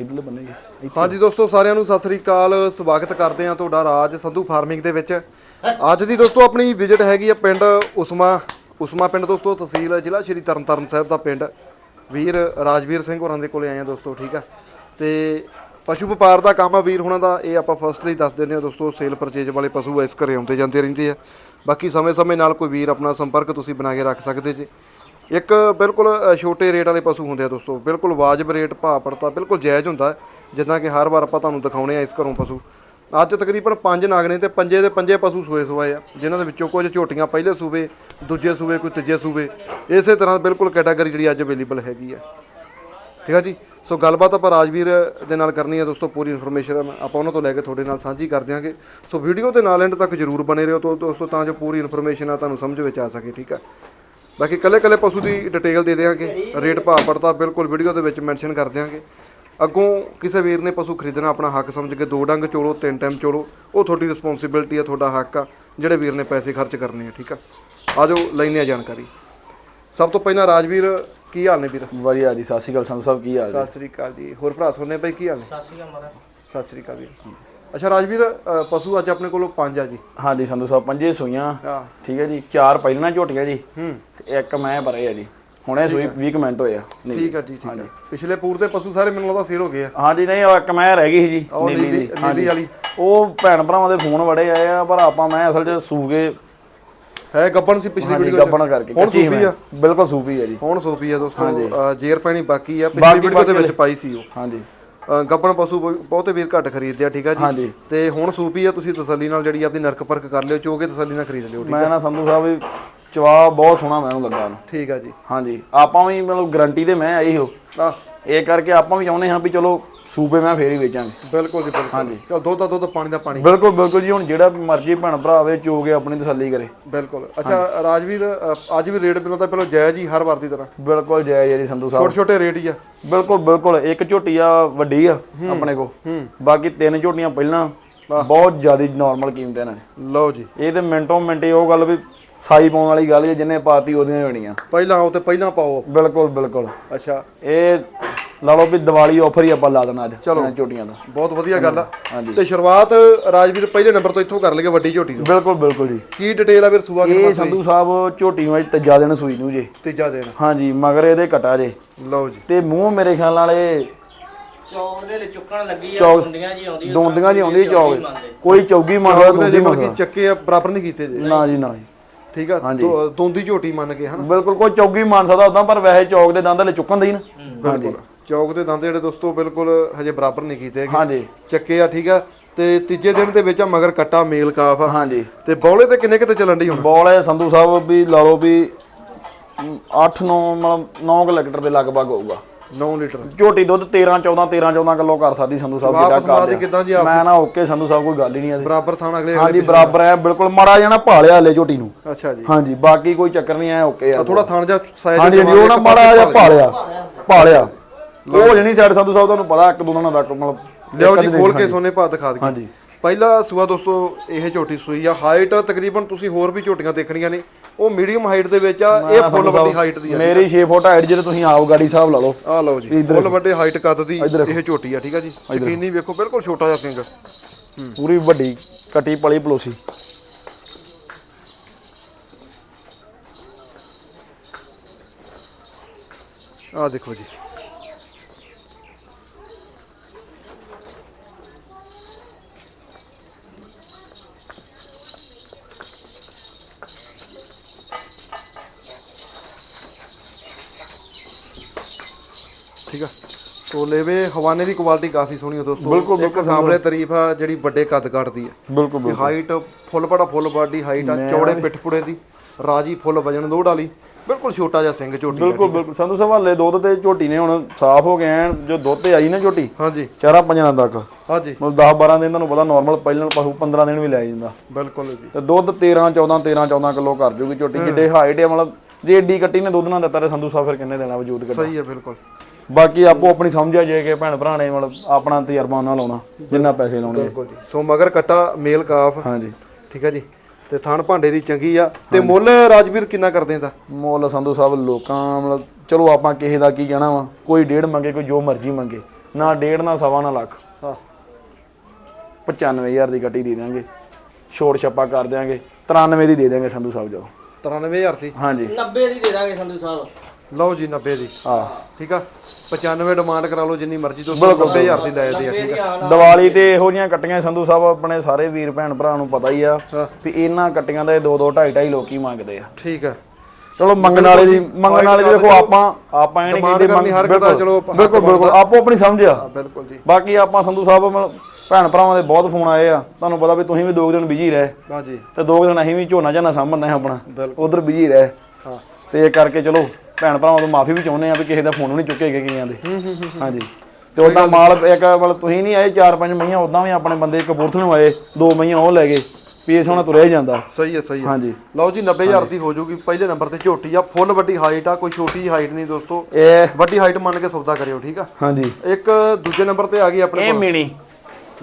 ਇਧਰਲੇ ਬੰਨੇ ਜੀ ਹਾਂਜੀ ਦੋਸਤੋ, ਸਾਰਿਆਂ ਨੂੰ ਸਤਿ ਸ੍ਰੀ ਅਕਾਲ। ਸਵਾਗਤ ਕਰਦੇ ਹਾਂ ਤੁਹਾਡਾ ਰਾਜ ਸੰਧੂ ਫਾਰਮਿੰਗ ਦੇ ਵਿੱਚ। ਅੱਜ ਦੀ ਦੋਸਤੋ, ਆਪਣੀ ਵਿਜ਼ਿਟ ਹੈਗੀ ਆ ਪਿੰਡ ਉਸਮਾ ਉਸਮਾ ਪਿੰਡ ਦੋਸਤੋ, ਤਹਿਸੀਲ ਜ਼ਿਲ੍ਹਾ ਸ਼੍ਰੀ ਤਰਨਤਾਰਨ ਸਾਹਿਬ ਦਾ ਪਿੰਡ। ਵੀਰ ਰਾਜਵੀਰ ਸਿੰਘ ਹੋਰਾਂ ਦੇ ਕੋਲੇ ਆਏ ਆ ਦੋਸਤੋ, ਠੀਕ ਆ? ਤੇ ਪਸ਼ੂ ਵਪਾਰ ਦਾ ਕੰਮ ਆ ਵੀਰ ਹੁਣਾਂ ਦਾ, ਇਹ ਆਪਾਂ ਫਸਟਲੀ ਦੱਸ ਦਿੰਦੇ ਆ ਦੋਸਤੋ, ਸੇਲ ਪਰਚੇਜ ਵਾਲੇ ਪਸ਼ੂ ਇਸ ਘਰੇ ਆਉਂਦੇ ਜਾਂਦੇ ਰਹਿੰਦੇ ਆ। ਬਾਕੀ ਸਮੇਂ-ਸਮੇਂ ਨਾਲ ਕੋਈ ਵੀਰ ਆਪਣਾ ਸੰਪਰਕ ਤੁਸੀਂ ਬਣਾ ਕੇ ਰੱਖ ਸਕਦੇ ਜੇ। ਇੱਕ ਬਿਲਕੁਲ ਅ, ਛੋਟੇ ਰੇਟ ਵਾਲੇ ਪਸ਼ੂ ਹੁੰਦੇ ਆ ਦੋਸਤੋ ਬਿਲਕੁਲ ਵਾਜਬ ਰੇਟ ਭਾਅ ਪੜਤਾ ਬਿਲਕੁਲ ਜਾਇਜ਼ ਹੁੰਦਾ ਹੈ, ਜਿੱਦਾਂ ਕਿ ਹਰ ਵਾਰ ਆਪਾਂ ਤੁਹਾਨੂੰ ਦਿਖਾਉਣੇ ਆ ਇਸ ਘਰੋਂ ਪਸ਼ੂ। ਅੱਜ ਤਕਰੀਬਨ ਪੰਜ ਨਾਗ ਨੇ ਤੇ ਪੰਜੇ ਦੇ ਪੰਜੇ ਪਸ਼ੂ ਸੂਏ ਸੋਏ ਆ ਜਿਨ੍ਹਾਂ ਦੇ ਵਿੱਚੋਂ ਕੁਝ ਝੋਟੀਆਂ ਪਹਿਲੇ ਸੂਬੇ ਦੂਜੇ ਸੂਬੇ ਕੋਈ ਤੀਜੇ ਸੂਬੇ ਇਸੇ ਤਰ੍ਹਾਂ ਬਿਲਕੁਲ ਕੈਟਾਗਰੀ ਜਿਹੜੀ ਅੱਜ ਅਵੇਲੇਬਲ ਹੈਗੀ ਆ। ਠੀਕ ਆ ਜੀ? ਸੋ ਗੱਲਬਾਤ ਆਪਾਂ ਰਾਜਵੀਰ ਦੇ ਨਾਲ ਕਰਨੀ ਹੈ ਦੋਸਤੋ ਪੂਰੀ ਇਨਫੋਰਮੇਸ਼ਨ ਆਪਾਂ ਉਹਨਾਂ ਤੋਂ ਲੈ ਕੇ ਤੁਹਾਡੇ ਨਾਲ ਸਾਂਝੀ ਕਰ ਦਿਆਂਗੇ। ਸੋ ਵੀਡੀਓ ਦੇ ਨਾਲ ਐਂਡ ਤੱਕ ਜਰੂਰ ਬਣੇ ਰਹੋ ਤੋ ਦੋਸਤੋ ਤਾਂ ਜੋ ਪੂਰੀ ਇਨਫੋਰਮੇਸ਼ਨ ਆ ਤੁਹਾਨੂੰ ਸਮਝ ਵਿੱਚ ਆ ਸਕੇ ਠੀਕ ਆ? ਬਾਕੀ ਕੱਲੇ ਕੱਲੇ ਪਸ਼ੂ ਦੀ ਡਿਟੇਲ ਦੇ ਦਿਆਂਗੇ ਰੇਟ ਭਾਅ ਪੜਤਾ ਬਿਲਕੁਲ ਵੀਡੀਓ ਦੇ ਵਿੱਚ ਮੈਂਸ਼ਨ ਕਰ ਦਿਆਂਗੇ। ਅੱਗੋਂ ਕਿਸੇ ਵੀਰ ਨੇ ਪਸ਼ੂ ਖਰੀਦਣਾ ਆਪਣਾ ਹੱਕ ਸਮਝ ਕੇ ਦੋ ਡੰਗ ਚੋਲੋ ਤਿੰਨ ਟਾਈਮ ਚੋਲੋ ਉਹ ਤੁਹਾਡੀ ਰਿਸਪੌਂਸਿਬਿਲਟੀ ਆ ਤੁਹਾਡਾ ਹੱਕ ਆ ਜਿਹੜੇ ਵੀਰ ਨੇ ਪੈਸੇ ਖਰਚ ਕਰਨੇ ਆ ਠੀਕ ਆ? ਆਜੋ ਲੈਨੇ ਆ ਜਾਣਕਾਰੀ। ਸਭ ਤੋਂ ਪਹਿਲਾਂ ਰਾਜਵੀਰ ਕੀ ਹਾਲ ਨੇ ਵੀਰ? ਵਧੀਆ ਜੀ ਸਤਿ ਸ਼੍ਰੀ ਅਕਾਲ ਸੰਧੂ ਸਾਹਿਬ ਕੀ ਹਾਲ ਜੀ ਸਤਿ ਸ੍ਰੀ ਅਕਾਲ ਜੀ। ਹੋਰ ਭਰਾ ਸੋਨੇ ਭਾਈ ਕੀ ਹਾਲ ਨੇ? ਸਤਿ ਸ਼੍ਰੀ ਅਕਾਲ ਮਹਾਰਾਜ। ਸਤਿ ਸ੍ਰੀ ਅਕਾਲ ਵੀਰ। ਅੱਛਾ ਰਾਜਵੀਰ ਅ, ਪਸ਼ੂ ਅੱਜ ਆਪਣੇ ਕੋਲੋਂ ਪੰਜ ਆ ਜੀ। ਹਾਂਜੀ ਸੰਧੂ ਸਾਹਿਬ ਪੰਜੇ ਸੂਈਆਂ। ਆ ਠੀਕ ਹੈ ਜੀ ਚਾਰ ਪਹਿਲਾਂ ਝੋਟੀਆਂ ਜੀ। ਹੂੰ। ਤੇ ਇੱਕ ਮੈਂ ਭਰੇ ਆ ਜੀ। ਹੁਣੇ ਸੂਈ 20 ਮਿੰਟ ਹੋਏ ਆ। ਠੀਕ ਆ ਜੀ ਠੀਕ ਆ। ਪਿਛਲੇ ਪੂਰ ਦੇ ਪਸ਼ੂ ਸਾਰੇ ਮੈਨੂੰ ਲੱਗਦਾ ਸੇਲ ਹੋ ਗਏ ਆ। ਹਾਂਜੀ ਨਹੀਂ ਉਹ ਇੱਕ ਮੈਂ ਰਹਿ ਗਈ ਸੀ ਜੀ ਉਹ ਨੀਲੀ ਦੀ। ਨੀਲੀ ਵਾਲੀ। ਉਹ ਭੈਣ ਭਰਾਵਾਂ ਦੇ ਫੋਨ ਵੜੇ ਆਏ ਆ ਪਰ ਆਪਾਂ ਮੈਂ ਅਸਲ 'ਚ ਸੂ ਕੇ ਹੈ ਗੱਬਣ ਸੀ ਪਿਛਲੀ ਹਾਂਜੀ ਵੀਡੀਓ ਗੱਬਣ ਕਰਕੇ ਹੁਣ ਕੱਚੀ ਸੂਪੀ ਮੈਂ। ਆ। ਬਿਲਕੁਲ ਸੂਪੀ ਆ ਜੀ। ਹੁਣ ਸੋਪੀ ਆ ਦੋਸਤੋ। ਅ, ਜੇਰ ਪੈਣੀ ਬਾਕੀ ਆ। ਪਿਛਲੀ ਬਾਕੀ- ਵੀਡੀਓ ਦੇ ਵਿੱਚ ਪਾਈ ਸੀ ਉਹ। ਹਾਂਜੀ। ਗੱਬਣ ਪਸ਼ੂ ਬਹੁ- ਬਹੁਤੇ ਵੀਰ ਘੱਟ ਖਰੀਦਦੇ ਆ ਠੀਕ ਆ ਜੀ? ਤੇ ਹੁਣ ਸੂਪੀ ਆ ਤੁਸੀਂ ਤਸੱਲੀ ਨਾਲ ਜਿਹੜੀ ਆਪਦੀ ਨਰਕ ਪਰਖ ਕਰ ਲਿਓ ਚੋਗੇ ਤਸੱਲੀ ਨਾਲ ਖਰੀਦ ਲਿਓ ਠੀਕ ਮੈਂ ਨਾ ਸੰਧੂ ਸਾਹਿਬ ਵੀ ਚਵਾ ਬਹੁਤ ਸੋਹਣਾ ਮੈਨੂੰ ਲੱਗਾ ਉਹਨੂੰ। ਠੀਕ ਆ ਜੀ। ਹਾਂਜੀ। ਆਪਾਂ ਵੀ ਮਤਲਬ ਗਰੰਟੀ ਤੇ ਮੈਂ ਆਈ ਹੋ ਆ ਇਹ ਕਰਕੇ ਆਪਾਂ ਵੀ ਚਾਹੁੰਦੇ ਹਾਂ ਵੀ ਚਲੋ ਸੂਪੇ ਮੈਂ ਫੇਰ ਹੀ ਵੇਚਾਂਗੇ। ਬਿਲਕੁਲ ਜੀ ਬਿਲਕੁਲ। ਹਾਂਜੀ। ਚਲ ਦੁੱਧ ਦਾ ਦੁੱਧ ਪਾਣੀ ਦਾ ਪਾਣੀ। ਬਿਲਕੁਲ ਬਿਲਕੁਲ ਜੀ ਹੁਣ ਜਿਹੜਾ ਮਰਜ਼ੀ ਭੈਣ ਭਰਾ ਆਵੇ ਚੋ ਕੇ ਆਪਣੀ ਤਸੱਲੀ ਕਰੇ। ਬਿਲਕੁਲ। ਅੱਛਾ ਰਾਜਵੀਰ ਅ, ਅੱਜ ਵੀ ਰੇਟ ਤਾਂ ਪਹਿਲਾਂ ਜਾਇਜ਼ ਹੀ ਹਰ ਵਾਰ ਦੀ ਤਰ੍ਹਾਂ। ਬਿਲਕੁਲ ਹੈ ਜੀ ਸੰਧੂ ਸਾਹਿਬ। ਛੋਟੇ ਛੋਟੇ ਰੇਟ ਹੀ ਆ। ਬਿਲਕੁਲ ਬਿਲਕੁਲ। ਇੱਕ ਝੋਟੀ ਆ ਵੱਡੀ ਆ ਆਪਣੇ ਕੋ ਬਾਕੀ ਤਿੰਨ ਝੋਟੀਆਂ ਪਹਿਲਾਂ ਬਹੁਤ ਜ਼ਿਆਦਾ ਨਾਰਮਲ ਕੀਮਤ ਇਹਨਾਂ ਨੇ ਲਓ ਜੀ। ਇਹ ਤੇ ਮਿੰਟੋ ਮਿੰਟੇ ਉਹ ਗੱਲ ਵੀ ਸਾਈ ਪਾਉਣ ਵਾਲੀ ਗੱਲ ਹੈ ਜਿੰਨੇ ਪਾਤੀ ਉਹਦੀਆਂ ਹੀ ਹੋਣੀਆਂ। ਪਹਿਲਾਂ ਆਓ ਤੇ ਪਹਿਲਾਂ ਪਾਓ। ਬਿਲਕੁਲ ਬਿਲਕੁਲ। ਅੱਛਾ। ਇਹ ਲਾ ਲਓ ਵੀ ਦੀਵਾਲੀ ਆਫਰ ਹੀ ਆਪਾਂ ਲਾ ਦੇਣਾ ਅੱਜ ਇਹਨਾਂ ਝੋਟੀਆਂ ਦਾ। ਬਹੁਤ ਵਧੀਆ ਗੱਲ ਆ। ਤੇ ਸ਼ੁਰੂਆਤ ਰਾਜਵੀਰ ਪਹਿਲੇ ਨੰਬਰ ਤੋਂ ਇੱਥੋਂ ਕਰ ਲਈਏ ਵੱਡੀ ਝੋਟੀ ਤੋਂ। ਬਿਲਕੁਲ ਬਿਲਕੁਲ ਜੀ। ਕੀ ਡਿਟੇਲ ਆ ਫਿਰ ਸੂਆ ਕਿੰਨਾ ਇਹ ਸੰਧੂ ਸਾਹਿਬ ਝੋਟੀ ਨੂੰ ਅੱਜ ਤੀਜਾ ਦਿਨ ਸੂਈ ਨੂੰ ਜੇ। ਤੀਜਾ ਦਿਨ। ਹਾਂਜੀ ਮਗਰ ਇਹਦੇ ਕਟਾ ਜੇ। ਲਓ ਜੀ। ਤੇ ਮੂੰਹ ਮੇਰੇ ਖਿਆਲ ਨਾਲ ਇਹ ਚੌਕ ਦੇ ਲਈ ਚੁੱਕਣ ਲੱਗੀ ਆ ਦੁੰਦੀਆਂ ਜੀ ਆਉਂਦੀ ਦੋਂਦੀਆਂ ਜੀ ਆਉਂਦੀ ਚੌਕ। ਕੋਈ ਚੌਗੀ ਮੰਗਦਾ ਦੋਂਦੀ ਮੰਗਦਾ। ਚੱਕੇ ਆ ਬਰਾਬਰ ਨਹੀਂ ਕੀਤੇ ਜੇ। ਨਾ ਜੀ ਨਾ ਜੀ। ਠੀਕ ਆ ਦੋਂਦੀ ਝੋਟੀ ਮੰਨ ਕੇ ਹਨਾ? ਬਿਲਕੁਲ ਕੋਈ ਚੌਗੀ ਮੰਨ ਸਕਦਾ ਉਦਾਂ ਪਰ ਵੈਸੇ ਚੌਕ ਦੇ ਦੰਦ ਹਲੇ ਚੁੱਕਣ ਦੇ ਹੀ ਨਾ। ਬਿਲਕੁਲ। ਚੌਕ ਦੇ ਦੰਦ ਜਿਹੜੇ ਦੋਸਤੋ ਬਿਲਕੁਲ ਹਜੇ ਬਰਾਬਰ ਨਹੀਂ ਕੀਤੇ ਹੈਗੇ। ਹਾਂਜੀ। ਚੱਕੇ ਆ ਠੀਕ ਆ। ਤੇ ਤੀਜੇ ਦਿਨ ਦੇ ਵਿੱਚ ਆ ਮਗਰ ਕੱਟਾ ਮੇਲ ਕਾਫ ਆ। ਹਾਂਜੀ। ਤੇ ਬੌਲੇ ਤੇ ਕਿੰਨੇ ਕਿਤੇ ਚੱਲਣ ਦੀ ਹੁਣ? ਬੋਲ ਸੰਧੂ ਸਾਹਿਬ ਵੀ ਲਾ ਲਓ ਵੀ 8 9 ਮਤਲਬ 9 ਲੀਟਰ ਦੇ ਲਗਭਗ ਹੋਊਗਾ। 9 ਲੀਟਰ। ਝੋਟੀ ਦੁੱਧ 13 14 13 14 ਕਿਲੋ ਕਰ ਸਕਦੀ ਸੰਧੂ ਸਾਹਿਬ ਵਾਪਸ ਜਿੱਦਾਂ ਮਾਰ ਦੀ ਕਿੱਦਾਂ ਜੀ ਕਰ ਆਪ? ਮੈਂ ਨਾ ਓਕੇ ਸੰਧੂ ਸਾਹਿਬ ਕੋਈ ਗੱਲ ਹੀ ਨਹੀਂ ਆ ਬਰਾਬਰ ਥਾਣ ਅਗਲੇ ਹਾਂਜੀ ਬਰਾਬਰ ਹੈ ਬਿਲਕੁਲ ਮਾੜਾ ਜਾਣਾ ਭਾਲਿਆ ਹਲੇ ਝੋਟੀ ਨੂੰ। ਅੱਛਾ ਜੀ। ਹਾਂਜੀ ਬਾਕੀ ਕੋਈ ਚੱਕਰ ਨਹੀਂ ਆ ਓਕੇ ਆ। ਥੋੜਾ ਥਾਣ ਜਾ ਸਾਈਜ਼ ਹਾਂਜੀ ਉਹ ਨਾ ਮਾੜਾ ਜਿਹਾ ਭਾਲਿਆ ਭਾਲਿਆ। ਉਹ ਜਣੀ ਸਾਈਡ ਸੰਧੂ ਸਾਹਿਬ ਤੁਹਾਨੂੰ ਪਤਾ ਇੱਕ ਦੋ ਦਿਨਾਂ ਤੱਕ ਮਤਲਬ ਲਿਓ ਜੀ ਖੋਲ ਕੇ ਸੋਨੇ ਭਾ ਦਿਖਾ ਦਈਏ ਹਾਂਜੀ। ਪਹਿਲਾ ਸੂਆ ਦੋਸਤੋ ਇਹ ਝੋਟੀ ਸੂਈ ਆ। ਹਾਈਟ ਤਕਰੀਬਨ ਤੁਸੀਂ ਹੋਰ ਵੀ ਝੋਟੀਆਂ ਦੇਖਣੀਆਂ ਨੇ। ਉਹ ਮੀਡੀਅਮ ਹਾਈਟ ਦੇ ਵਿੱਚ ਆ। ਇਹ ਫੁੱਲ ਵੱਡੀ ਹਾਈਟ ਦੀ ਆ। ਮੇਰੀ 6 ਫੁੱਟ ਹਾਈਟ ਜਿਹੜੇ ਤੁਸੀਂ ਆਓ ਗਾੜੀ ਸਾਹਿਬ ਲਾ ਲਓ। ਆ ਲਓ ਜੀ ਫੁੱਲ ਵੱਡੇ ਹਾਈਟ ਕੱਦ ਦੀ ਇਹ ਝੋਟੀ ਆ ਠੀਕ ਆ ਜੀ। ਯਕੀਨੀ ਵੇਖੋ ਬਿਲਕੁਲ ਛੋਟਾ ਜਿਹਾ ਸਿੰਘ ਪੂਰੀ ਵੱਡੀ ਕਟੀ ਪਲੀ ਪਲੋਸੀ। ਆ ਦੇਖੋ ਜੀ ਠੀਕ ਆ ਤੋ ਲੈਵੇ ਹਵਾਨੇ ਦੀ ਕੁਆਲਿਟੀ ਕਾਫੀ ਸੋਹਣੀ ਆ ਦੋਸਤੋ। ਬਿਲਕੁਲ, ਇੱਕ ਸਾਹਮਣੇ ਤਾਰੀਫ ਆ ਜਿਹੜੀ ਵੱਡੇ ਕੱਦ ਕੱਟਦੀ ਆ। ਬਿਲਕੁਲ ਵੀ ਹਾਈਟ ਫੁੱਲ ਬੜਾ ਫੁੱਲ ਬਾਡੀ ਹਾਈਟ ਆ ਚੌੜੇ ਪਿੱਠ ਪੁੜੇ ਦੀ ਰਾਜੀ ਫੁੱਲ ਵਜਨ ਲੋੜ ਵਾਲੀ ਬਿਲਕੁਲ ਛੋਟਾ ਜਿਹਾ ਸਿੰਘ ਝੋਟੀ। ਬਿਲਕੁਲ ਬਿਲਕੁਲ। ਸੰਧੂ ਸਾਹਿਬ ਹਲੇ ਦੁੱਧ ਤੇ ਝੋਟੀ ਨੇ ਹੁਣ ਸਾਫ਼ ਹੋ ਗਏ ਐਨ ਜੋ ਦੁੱਧ ਤੇ ਆਈ ਨਾ ਝੋਟੀ ਹਾਂਜੀ। ਚਾਰਾਂ ਪੰਜਾਂ ਦਿਨਾਂ ਤੱਕ। ਹਾਂਜੀ। ਮਤਲਬ 10 12 ਦਿਨ ਤੁਹਾਨੂੰ ਪਤਾ ਨਾਰਮਲ ਪਹਿਲਾਂ ਪਸ਼ੂ 15 ਦਿਨ ਵੀ ਲੈ ਜਾਂਦਾ। ਬਿਲਕੁਲ ਜੀ। ਤੇ ਦੁੱਧ 13 14 13 14 ਕਿਲੋ ਕਰ ਜੂਗੀ ਝੋਟੀ। ਜਿੱਡੇ ਹਾਈਟ ਹੈ ਮਤਲਬ ਜੇ ਏਡੀ ਕੱਟੀ ਨੇ ਦੁੱਧ ਨਾ ਦਿੱਤਾ ਤੇ ਸੰਧੂ ਸਾਹਿਬ ਫਿਰ ਕਿੰਨੇ ਦੇਣਾ ਵਜੂਦ ਕਰ ਸਹੀ ਹੈ ਬਿਲਕੁਲ। ਬਾਕੀ ਆਪੋ ਆਪਣੀ ਸਮਝਿਆ ਜੇ ਕਿ ਭੈਣ ਭਰਾ ਨੇ ਮਤਲਬ ਆਪਣਾ ਤਜਰਬਾ ਉਹਨਾਂ ਲਾਉਣਾ ਜਿੰਨਾ ਪੈਸੇ ਲਾਉਣੇ ਆ। ਬਿਲਕੁਲ ਜੀ। ਸੋ ਮਗਰ ਕੱਟਾ ਮੇਲ ਕਾਫ। ਹਾਂਜੀ। ਠੀਕ ਹੈ ਜੀ। ਤੇ ਥਣ ਭਾਂਡੇ ਦੀ ਚੰਗੀ ਆ। ਤੇ ਮੁੱਲ ਰਾਜਵੀਰ ਕਿੰਨਾ ਕਰਦੇ ਦਾ ਮੁੱਲ ਸੰਧੂ ਸਾਹਿਬ ਲੋਕਾਂ ਮਤਲਬ ਚਲੋ ਆਪਾਂ ਕਿਸੇ ਦਾ ਕੀ ਕਹਿਣਾ ਵਾ ਕੋਈ ਡੇਢ ਮੰਗੇ ਕੋਈ ਜੋ ਮਰਜ਼ੀ ਮੰਗੇ ਨਾ ਡੇਢ ਨਾ ਸਵਾ ਨਾ ਲੱਖ। ਹਾਂ। 95000 ਦੀ ਗੱਟੀ ਦੇ ਦਾਂਗੇ ਛੋੜ ਛੱਪਾ ਕਰ ਦਿਆਂਗੇ। 93 ਦੀ ਦੇ ਦਾਂਗੇ ਸੰਧੂ ਸਾਹਿਬ ਜੋ 93000 ਦੀ? ਹਾਂਜੀ। 90 ਦੀ ਦੇ ਦਾਂਗੇ ਸੰਧੂ ਸਾਹਿਬ। ਲਓ ਜੀ 90 ਦੀ। ਆ ਠੀਕ ਆ? 95 ਡਿਮਾਂਡ ਕਰਾ ਲਓ ਜਿੰਨੀ ਮਰਜ਼ੀ ਦੋਸਤੋ 90000 ਦੀ ਲੈ ਜਾਂਦੇ ਆ? 90 ਠੀਕ ਦੀ ਆ। ਦੀਵਾਲੀ ਤੇ ਇਹੋ ਜਿਹੀਆਂ ਕੱਟੀਆਂ ਸੰਧੂ ਸਾਹਿਬ ਆਪਣੇ ਸਾਰੇ ਵੀਰ ਭੈਣ ਭਰਾ ਨੂੰ ਪਤਾ ਹੀ ਆ ਹਾਂ। ਵੀ ਇਹਨਾਂ ਕੱਟੀਆਂ ਦੇ 2 2 2.5 2.5 ਲੋਕੀ ਮੰਗਦੇ ਆ। ਠੀਕ ਆ। ਚਲੋ ਮੰਗਣ ਵਾਲੇ ਦੀ ਮੰਗਣ ਵਾਲੇ ਦੀ ਦੇਖੋ ਆਪਾਂ ਆਪਾਂ ਇਹ ਨਹੀਂ ਕਹਿੰਦੇ ਦਾ ਬਿਲਕੁਲ ਬਿਲਕੁਲ ਬਿਲਕੁਲ। ਆਪੋ ਆਪਣੀ ਸਮਝ ਆ। ਹਾਂ, ਬਿਲਕੁਲ ਜੀ। ਬਾਕੀ ਆਪਾਂ ਸੰਧੂ ਸਾਹਿਬ ਭੈਣ ਭਰਾਵਾਂ ਦੇ ਬਹੁਤ ਫੋਨ ਆਏ ਆ। ਤੁਹਾਨੂੰ ਪਤਾ ਵੀ ਤੁਸੀਂ ਵੀ ਦੋ ਕੁ ਦਿਨ ਬਿਜ਼ੀ ਰਹੇ। ਹਾਂ ਜੀ। ਤੇ ਦੋ ਦਿਨ ਅਸੀਂ ਵੀ ਝੋਨਾ ਝਾਨਾ ਸਾਂਭਣਾ ਹੈ ਆਪਣਾ। ਉਧਰ ਬਿਜ਼ੀ ਰਹੇ। ਹਾਂ। ਤੇ ਇਹ ਕਰਕੇ ਚਲੋ ਭੈਣ ਭਰਾਵਾਂ ਤੋਂ ਮਾਫੀ ਵੀ ਚਾਹੁੰਦੇ ਆ ਵੀ ਕਿਸੇ ਦਾ ਫੋਨ ਵੀ ਨਹੀਂ ਚੁੱਕੇ ਗਏ ਕਈਆਂ ਦੇ। ਹਾਂਜੀ। ਤੇ ਉਦਾਂ ਮਾਲ ਇੱਕ ਮਤਲਬ ਤੁਸੀਂ ਨਹੀਂ ਆਏ ਚਾਰ ਪੰਜ ਮਹੀਆਂ ਉਦਾਂ ਵੀ ਆਪਣੇ ਬੰਦੇ ਕਪੂਰਥਲੋਂ ਆਏ ਦੋ ਮਹੀਆਂ ਉਹ ਲੈ ਗਏ ਪੀਸ ਹੁਣ ਤੁਰਿਆ ਜਾਂਦਾ। ਸਹੀ ਹੈ ਸਹੀ ਹੈ। ਹਾਂਜੀ। ਲਓ ਜੀ 90000 ਦੀ ਹੋ ਜਾਊਗੀ ਪਹਿਲੇ ਨੰਬਰ ਤੇ ਝੋਟੀ ਆ ਫੁੱਲ ਵੱਡੀ ਹਾਈਟ ਆ ਕੋਈ ਛੋਟੀ ਹਾਈਟ ਨਹੀਂ ਦੋਸਤੋ। ਇਹ ਵੱਡੀ ਹਾਈਟ ਮੰਨ ਕੇ ਸੌਦਾ ਕਰਿਓ ਠੀਕ ਆ? ਹਾਂਜੀ। ਇੱਕ ਦੂਜੇ ਨੰਬਰ ਤੇ ਆ ਗਈ ਆਪਣੇ ਇਹ ਕੋਲ। ਮੀਣੀ।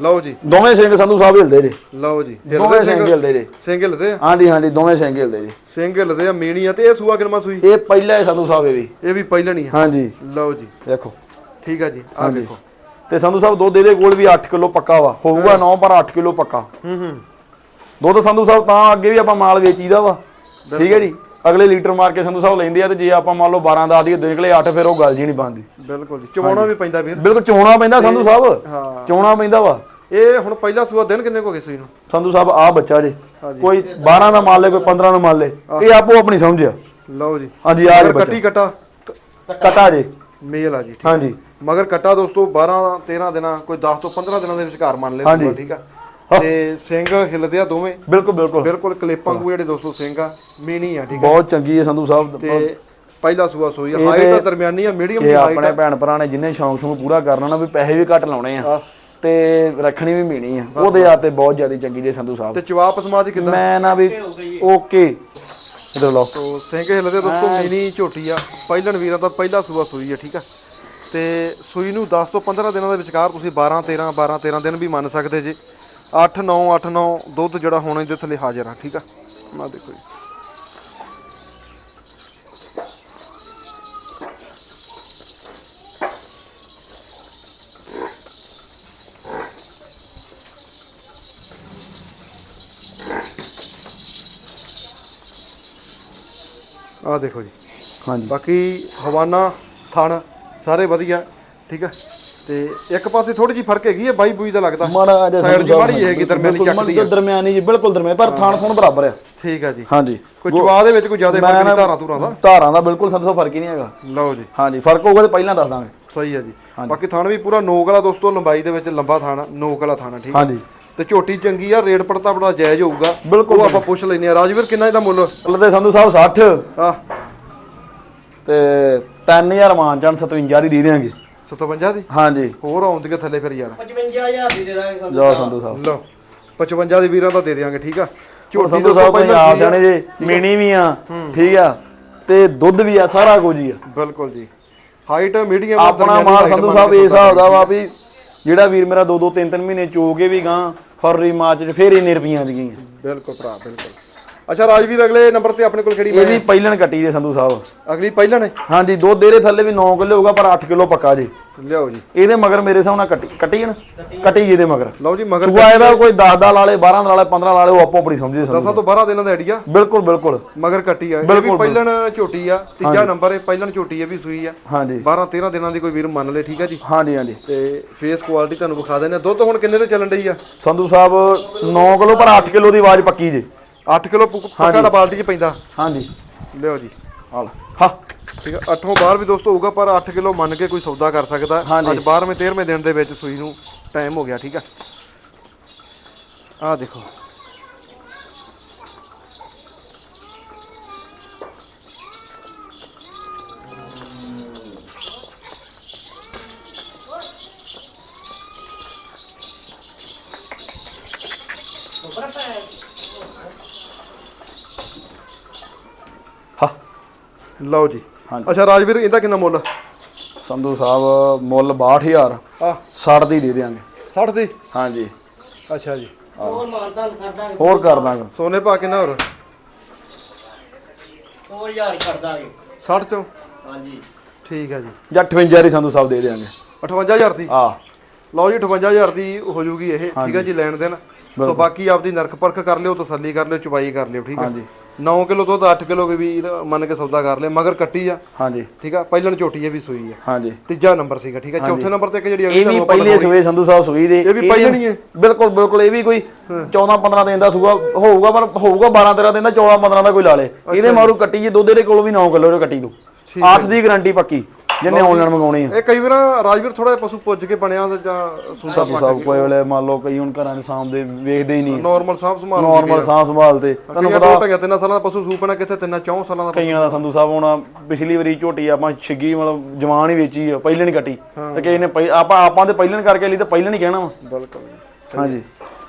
ਲਓ ਜੀ। ਦੋਵੇਂ ਸਿੰਘ ਸੰਧੂ ਸਾਹਿਬ ਹਿਲਦੇ ਜੇ। ਲਓ ਜੀ। ਦੋਵੇਂ ਸਿੰਘ ਹਿਲਦੇ ਜੇ। ਸਿੰਘ ਹਿਲਦੇ ਆ? ਹਾਂਜੀ ਹਾਂਜੀ ਦੋਵੇਂ ਸਿੰਘ ਹਿਲਦੇ ਜੇ। ਸਿੰਘ ਹਿਲਦੇ ਆ ਮੀਣੀ ਆ ਤੇ ਇਹ ਸੂਆ ਕਿਨਮਾ ਸੂਈ? ਇਹ ਪਹਿਲਾ ਹੈ ਸੰਧੂ ਸਾਹਿਬ ਇਹ ਵੀ। ਇਹ ਵੀ ਪਹਿਲਣੀ ਆ। ਹਾਂਜੀ। ਲਓ ਜੀ। ਦੇਖੋ। ਠੀਕ ਆ ਜੀ। ਆ ਦੇਖੋ। ਤੇ ਸੰਧੂ ਸਾਹਿਬ ਦੁੱਧ ਇਹਦੇ ਕੋਲ ਵੀ 8 ਕਿਲੋ ਪੱਕਾ ਵਾ। ਹੋਊਗਾ 9 ਪਰ 8 ਕਿਲੋ ਪੱਕਾ। ਹੂੰ ਹੂੰ। ਦੁੱਧ ਸੰਧੂ ਸਾਹਿਬ ਤਾਂ ਅੱਗੇ ਵੀ ਆਪਾਂ ਮਾਲ ਵੇਚੀਦਾ ਵਾ। ਠੀਕ ਹੈ ਜੀ। ਅਗਲੇ ਲੀਟਰ ਮਾਰ ਕੇ ਸੰਧੂ ਸਾਹਿਬ ਲੈਂਦੇ ਆ ਤੇ ਜੇ ਆਪਾਂ ਮੰਨ ਲਓ 12 ਦਾ ਦੀ ਨਿਕਲੇ 8 ਫਿਰ ਉਹ ਗੱਲ ਜੀ ਨਹੀਂ ਬਣਦੀ। ਬਿਲਕੁਲ ਜੀ। ਚਵਾਉਣਾ ਵੀ ਪੈਂਦਾ ਵੀਰ। ਬਿਲਕੁਲ ਚੋਣਾ ਪੈਂਦਾ ਸੰਧੂ ਸਾਹਿਬ। ਹਾਂ। ਚੋਣਾ ਪੈਂਦਾ ਵਾ। ਇਹ ਹੁਣ ਪਹਿਲਾ ਸੂਆ ਦਿਨ ਕਿੰਨੇ ਕੁ ਗਏ ਨੂੰ ਸੰਧੂ ਸਾਹਿਬ ਆ ਬੱਚਾ ਜੇ। ਕੋਈ 12 ਦਾ ਮੰਨ ਲੇ ਕੋਈ 15 ਦਾ ਮੰਨ ਲੇ। ਇਹ ਆਪੋ ਆਪਣੀ ਸਮਝ ਆ। ਲਓ ਜੀ। ਹਾਂਜੀ ਆ ਬੱਚਾ। ਕੱਟੀ ਕਟਾ। ਕਟਾ ਜੇ। ਮੇਲ ਆ ਜੀ ਠੀਕ। ਹਾਂਜੀ ਮਗਰ ਕਟਾ ਦੋਸਤੋ 12 13 ਦਿਨਾਂ ਕੋਈ 10 ਤੋਂ 15 ਦਿਨਾਂ ਦੇ ਵਿਚਕਾਰ ਮੰਨ ਲੈ ਠੀਕ ਆ। ਤੇ ਸਿੰਘ ਹਿਲਦੇ ਆ ਦੋਵੇਂ ਬਿਲਕੁਲ ਬਿਲਕੁਲ। ਬਿਲਕੁਲ ਕਲੇਪਾਂ ਨੂੰ ਜਿਹੜੇ ਦੋਸਤੋ ਸਿੰਘ ਆ ਮੀਣੀ ਆ ਠੀਕ ਆ। ਬਹੁਤ ਚੰਗੀ ਹੈ ਸੰਧੂ ਸਾਹਿਬ। ਤੇ ਪਹਿਲਾ ਸੂਆ ਸੂਈ ਆ ਹਾਈਟ ਤੇ- ਦਰਮਿਆਨੀ ਆ ਮੀਡੀਅਮ ਦੀ ਹਾਈਟ ਆਪਣੇ ਭੈਣ ਭਰਾ ਨੇ ਜਿੰਨੇ ਸ਼ੌਂਕ ਸ਼ੌਂਕ ਪੂਰਾ ਕਰਨਾ ਨਾ ਵੀ ਪੈਸੇ ਵੀ ਘੱਟ ਲਾਉਣੇ ਆ। ਤੇ ਰੱਖਣੀ ਵੀ ਮੀਣੀ ਆ। ਉਹਦੇ ਆ ਤੇ ਬਹੁਤ ਜ਼ਿਆਦਾ ਚੰਗੀ ਜੇ ਸੰਧੂ ਸਾਹਿਬ। ਤੇ ਚਵਾਪ ਸਮਾਜ ਕਿਦਾਂ? ਮੈਂ ਨਾ ਵੀ ਓਕੇ ਇਧਰ ਲਓ। ਸਿੰਘ ਹਿਲਦੇ ਦੋਸਤੋ ਮੀਣੀ ਝੋਟੀ ਆ। ਪਹਿਲਣ ਵੀਰਾਂ ਦਾ ਪਹਿਲਾ ਸੂਆ ਸੂਈ ਆ ਠੀਕ ਆ। ਤੇ ਸੂਈ ਨੂੰ 10 ਤੋਂ 15 ਦਿਨਾਂ ਦੇ ਵਿਚਕਾਰ ਤੁਸੀਂ 12 13 12 13 ਦਿਨ ਵੀ ਮੰਨ ਸਕਦੇ ਜੇ। 8 9 8 9 ਦੁੱਧ ਜਿਹੜਾ ਹੋਣਾ ਇਹਦੇ ਥੱਲੇ ਹਾਜ਼ਰ ਆ ਠੀਕ ਆ? ਆ ਦੇਖੋ ਜੀ। ਆ ਦੇਖੋ ਜੀ। ਹਾਂਜੀ। ਬਾਕੀ ਹਵਾਨਾ ਥਣ ਸਾਰੇ ਵਧੀਆ ਠੀਕ ਹੈ ਤੇ ਇੱਕ ਪਾਸੇ ਥੋੜੀ ਜਿਹੀ ਫ਼ਰਕ ਹੈਗੀ ਹੈ ਬਾਈ ਬੂਈ ਦਾ ਲੱਗਦਾ। ਮਾੜਾ ਜਿਹਾ ਸਾਈਡ ਜੀ ਮਾੜੀ ਹੈਗੀ ਦਰਮਿਆਨੀ ਚੱਕਦੀ ਬਿਲਕੁਲ ਦਰਮਿਆਨੀ ਜੀ ਬਿਲਕੁਲ ਦਰਮਿਆਨੀ ਪਰ ਥਾਣ ਥੋਣ ਬਰਾਬਰ ਆ। ਠੀਕ ਆ ਜੀ। ਹਾਂਜੀ। ਕੋਈ ਚਵਾ ਦੇ ਵਿੱਚ ਕੋਈ ਜ਼ਿਆਦਾ ਫ਼ਰਕ ਨਹੀਂ ਧਾਰਾਂ ਧੂਰਾਂ ਦਾ? ਧਾਰਾਂ ਦਾ ਬਿਲਕੁਲ ਸੰਤੋ ਫ਼ਰਕ ਹੀ ਨਹੀਂ ਹੈਗਾ। ਲਓ ਜੀ। ਹਾਂਜੀ ਫ਼ਰਕ ਹੋਊਗਾ ਤੇ ਪਹਿਲਾਂ ਦੱਸ ਦਾਂਗੇ। ਸਹੀ ਹੈ ਜੀ। ਬਾਕੀ ਥਣ ਵੀ ਪੂਰਾ ਨੋਕ ਵਾਲਾ ਦੋਸਤੋ ਲੰਬਾਈ ਦੇ ਵਿੱਚ ਲੰਬਾ ਥਣ ਆ, ਨੋਕ ਵਾਲਾ ਥਣ ਆ, ਠੀਕ ਹੈ ਹਾਂਜੀ। ਤੇ ਝੋਟੀ ਚੰਗੀ ਆ ਰੇਟ ਪੜਤਾ ਬੜਾ ਜਾਇਜ਼ ਹੋਊਗਾ। ਬਿਲਕੁਲ ਉਹ ਆਪਾਂ ਪੁੱਛ ਲੈਨੇ ਆ ਰਾਜਵੀਰ ਕਿੰਨਾ ਇਹਦਾ ਮੁੱਲ? ਚੱਲਦੇ ਸੰਧੂ ਸਾਹਿਬ 60 ਆ ਤੇ 3000 ਮਾਨਚਾਨ 57 ਦੀ ਦੇ ਦੇਾਂਗੇ 57 ਦੀ? ਹਾਂਜੀ। ਹੋਰ ਆਉਂਦੀ ਥੱਲੇ ਫਿਰ ਯਾਰ। 55000 ਦੀ ਦੇ ਦਾਂਗੇ ਸੰਧੂ ਸਾਹਿਬ। ਸੰਧੂ ਸਾਹਿਬ। ਲਓ 55 ਦੀ ਵੀਰਾਂ ਦਾ ਦੇ ਦੇਾਂਗੇ ਠੀਕ ਆ? ਝੋਟੀ ਸੰਧੂ ਸਾਹਿਬ ਤੁਸੀਂ ਆਪ। ਜਾਣੇ ਜੇ ਮੀਣੀ ਵੀ ਆ ਠੀਕ ਆ ਤੇ ਦੁੱਧ ਵੀ ਆ ਸਾਰਾ ਕੁਝ ਹੀ ਆ। ਬਿਲਕੁਲ ਜੀ। ਹਾਈਟ ਮੀਡੀਅਮ ਆਪਣਾ ਮਾਲ ਸੰਧੂ ਸਾਹਿਬ ਇਸ ਹਿਸਾਬ ਦਾ ਵਾ ਵੀ ਜਿਹੜਾ ਵੀਰ ਮੇਰਾ 2 2 3 3 ਮਹੀਨੇ ਚੋ ਕੇ ਵੀ ਗਾਂ ਫਰਵਰੀ ਮਾਰਚ ਚ ਫੇਰ ਇੰਨੇ ਰੁਪਈਆਂ ਦੀ ਗਈਆਂ ਬਿਲਕੁਲ ਭਰਾ ਬਿਲਕੁਲ। ਅੱਛਾ ਰਾਜਵੀਰ ਅਗਲੇ ਨੰਬਰ ਤੇ ਆਪਣੇ ਕੋਲ ਕਿਹੜੀ ਇਹ ਵੀ ਪਹਿਲਣ ਕੱਟੀ ਜੇ ਸੰਧੂ ਸਾਹਿਬ। ਅਗਲੀ ਪਹਿਲਾਂ ਨੇ ਹਾਂਜੀ ਦੁੱਧ ਇਹਦੇ ਥੱਲੇ ਵੀ 9 ਕਿਲੋ ਹੋਊਗਾ ਪਰ 8 ਕਿਲੋ ਪੱਕਾ ਜੇ। ਲਿਆਓ ਜੀ। ਇਹਦੇ ਮਗਰ ਮੇਰੇ ਹਿਸਾਬ ਨਾਲ ਕੱਟੀ ਕੱਟੀ ਹੈ ਨਾ? ਕੱਟੀ ਜਿਹਦੇ ਮਗਰ। ਲਓ ਜੀ ਮਗਰ ਸੂਆ ਇਹਦਾ ਕੋਈ 10 ਦਾ ਲਾਲੇ 12 ਦਾ ਲਾਲੇ 15 ਲਾਲੇ ਉਹ ਆਪੋ ਆਪਣੀ ਸਮਝੇ ਸੰਧੂ ਦਸਾਂ ਤੋਂ 12 ਦਿਨਾਂ ਦਾ ਆਈਡੀਆ ਬਿਲਕੁਲ ਬਿਲਕੁਲ। ਮਗਰ ਕੱਟੀ ਆ ਇਹ ਵੀ ਪਹਿਲਣ ਝੋਟੀ ਆ। ਤੀਜਾ ਨੰਬਰ ਹੈ ਪਹਿਲਣ ਝੋਟੀ ਆ ਵੀ ਸੂਈ ਆ। ਹਾਂਜੀ। 12 13 ਦਿਨਾਂ ਦੀ ਕੋਈ ਵੀਰ ਮੰਨ ਲੇ ਠੀਕ ਆ ਜੀ? ਹਾਂਜੀ ਹਾਂਜੀ। ਤੇ ਫੇਸ ਕੁਆਲਿਟੀ ਤੁਹਾਨੂੰ ਵਿਖਾ ਦਿੰਦੇ ਆ ਦੁੱਧ ਹੁਣ ਕਿੰਨੇ ਤੇ ਚੱਲਣ ਡਈ ਆ? ਸੰਧੂ ਸਾਹਿਬ 9 ਕਿਲੋ ਪਰ 8 ਕਿਲੋ ਦੀ ਆਵਾਜ਼ ਪੱਕੀ ਜੇ। 8 ਕਿਲੋ ਪੱਕਾ ਦਾ ਬਾਲਟੀ 'ਚ ਪੈਂਦਾ। ਹਾਂਜੀ। ਲਿਓ ਜੀ ਹਾਲ ਹਾਂ। ਠੀਕ ਆ 8ੋਂ ਬਾਹਰ ਵੀ ਦੋਸਤੋ ਹੋਊਗਾ ਪਰ 8 ਕਿਲੋ ਮੰਨ ਕੇ ਕੋਈ ਸੌਦਾ ਕਰ ਸਕਦਾ। ਹਾਂਜੀ। ਅੱਜ 12ਵੇਂ 13ਵੇਂ ਦਿਨ ਦੇ ਵਿੱਚ ਸੂਈ ਨੂੰ ਟਾਈਮ ਹੋ ਗਿਆ ਠੀਕ ਆ। ਆਹ ਦੇਖੋ। ਲਓ ਜੀ। ਹਾਂਜੀ। ਅੱਛਾ ਰਾਜਵੀਰ ਇਹਦਾ ਕਿੰਨਾ ਮੁੱਲ? ਸੰਧੂ ਸਾਹਿਬ ਮੁੱਲ 62000 ਆ 60 ਦੀ ਦੇ ਦਿਆਂਗੇ। 60 ਦੀ? ਹਾਂਜੀ। ਅੱਛਾ ਜੀ। ਹੋਰ ਮਾਨਤਾਨ ਕਰ ਦਾਂਗੇ। ਹੋਰ ਕਰ ਦਾਂਗੇ। ਸੋਨੇ ਪਾ ਕਿੰਨਾ ਹੋਰ। ਹੋਰ ਯਾਰ ਕਰ ਦਾਂਗੇ। 60 ਚੋਂ? ਹਾਂਜੀ। ਠੀਕ ਹੈ ਜੀ। ਜਾਂ 58 ਦੀ ਸੰਧੂ ਸਾਹਿਬ ਦੇ ਦੇਾਂਗੇ 58000 ਦੀ? ਆ ਲਓ ਜੀ 58000 ਦੀ ਹੋ ਜੂਗੀ ਇਹ। ਠੀਕ ਹੈ ਜੀ ਲੈਣ ਦੇਣ। ਸੋ ਬਾਕੀ ਆਪਦੀ ਨਰਕ ਪਰਖ ਕਰ ਲਿਓ ਤਸੱਲੀ ਕਰ ਲਿਓ ਚੁਬਾਈ ਕਰ ਲਿਓ ਠੀਕ ਹੈ ਹਾਂਜੀ। 9 ਕਿਲੋ ਦੁੱਧ 8 ਕਿਲੋ ਵੀ ਵੀਰ ਮੰਨ ਕੇ ਸੌਦਾ ਕਰ ਲਿਆ ਮਗਰ ਕੱਟੀ ਆ। ਹਾਂਜੀ। ਠੀਕ ਆ? ਪਹਿਲਣ ਝੋਟੀ ਹੈ ਵੀ ਸੂਈ ਆ। ਹਾਂਜੀ। ਤੀਜਾ ਨੰਬਰ ਸੀਗਾ ਠੀਕ ਹੈ ਚੌਥੇ ਨੰਬਰ ਤੇ ਇੱਕ ਜਿਹੜੀ ਅਗਲੀ ਇਹ ਵੀ ਪਹਿਲੇ ਸੂਏ ਸੰਧੂ ਸਾਹਿਬ ਸੂਈ ਦੇ। ਇਹ ਵੀ ਪਹਿਲਣੀ ਹੈ। ਬਿਲਕੁਲ ਬਿਲਕੁਲ ਇਹ ਵੀ ਕੋਈ 14 15 ਦਿਨ ਦਾ ਸੂਆ ਹੋਊਗਾ ਪਰ ਹੋਊਗਾ 12 13 ਦਿਨ ਦਾ 14 15 ਦਾ ਕੋਈ ਲਾ ਲੇ। ਇਹਦੇ ਮਾਰੂ ਕੱਟੀ ਜੇ ਦੁੱਧ ਇਹਦੇ ਕੋਲ ਵੀ 9 ਕਿਲੋ ਕੱਟੀ ਨੂੰ 8 ਦੀ ਗਾਰੰਟੀ ਪੱਕੀ। ਜਿੰਨੇ ਆਨਲਾਈਨ ਮੰਗਾਉਣੀ ਆ। ਇਹ ਕਈ ਵਾਰ ਰਾਜਵੀਰ ਥੋੜਾ ਜਿਹਾ ਪਸ਼ੂ ਪੁੱਜ ਕੇ ਬਣਿਆ ਤੇ ਜਾਂ ਸੁੰਦਾ ਸੰਧੂ ਸਾਹਿਬ ਕੋਈ ਵੇਲੇ ਮੰਨ ਲਓ ਕਈ ਹੁਣ ਘਰਾਂ ਦੇ ਸਾਹਮਣੇ ਵੇਖਦੇ ਹੀ ਨਹੀਂ। ਨਾਰਮਲ ਸਾਫ਼ ਸੰਭਾਲ ਨਾਰਮਲ ਸਾਹ ਸੰਭਾਲ ਤੇ। ਤੁਹਾਨੂੰ ਦੋ ਢੰਗਿਆ ਤਿੰਨ ਸਾਲਾਂ ਦਾ ਪਸ਼ੂ ਸੂਪਣਾ ਕਿੱਥੇ ਤਿੰਨਾਂ ਚੌਂ ਸਾਲਾਂ ਦਾ ਕਈਆਂ ਦਾ ਸੰਧੂ ਸਾਹਿਬ ਹੁਣ ਪਿਛਲੀ ਵਾਰੀ ਝੋਟੀ ਆਪਾਂ ਛਿੱਗੀ ਮਤਲਬ ਜਵਾਨ ਹੀ ਵੇਚੀ ਆ ਪਹਿਲੇ ਨਹੀਂ ਕੱਟੀ। ਤੇ ਕਿਸੇ ਨੇ ਆਪਾਂ ਆਪਾਂ ਤੇ ਪਹਿਲੇ ਕਰਕੇ ਲਈ ਤੇ ਪਹਿਲੇ ਨਹੀਂ ਕਹਿਣਾ ਵਾ। ਬਿਲਕੁਲ ਹਾਂਜੀ।